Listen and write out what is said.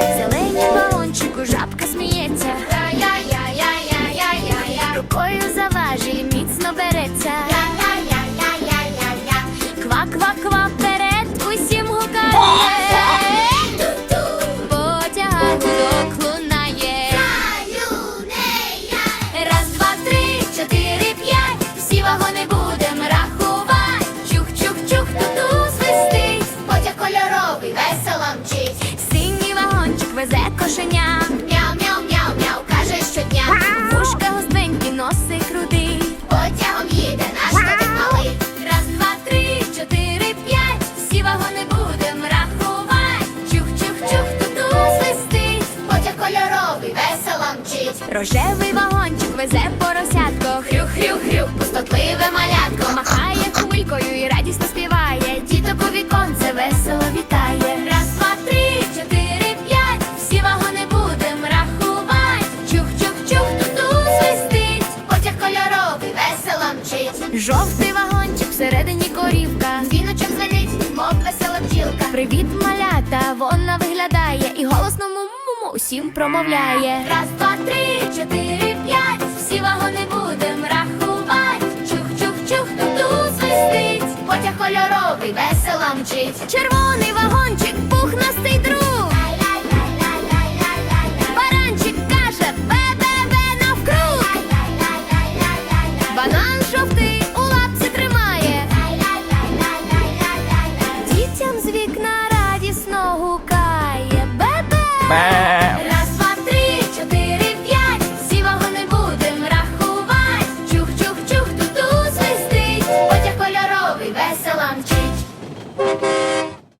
Зелені балончику жабка сміється. я Рукою заважі міцно береться. Ква-ква-ква. Кошеня. Мяу-мяу-мяу-мяу, каже щодня. Вушка гостренькі, носи крутий. Потягом їде наш котик малий. Раз, два, три, чотири, п'ять. Всі вагони будем рахувати. Чух-чух-чух, ту-ту свистить. Потяг кольоровий, весело мчить. Рожевий вагончик везе поросятко. Хрю-хрю-хрю, пустотливе Жовтий вагончик всередині корівка. Дзвіночок дзвенить, мов весела бджілка. Привіт, малята, вона виглядає і голосно му-му-му усім промовляє. Раз, два, три, чотири, п'ять. Всі вагони будем рахувати. Чух-чух-чух, ту-ту свистить. Потяг кольоровий, весело мчить. Червоний вагончик. вікна радісно гука.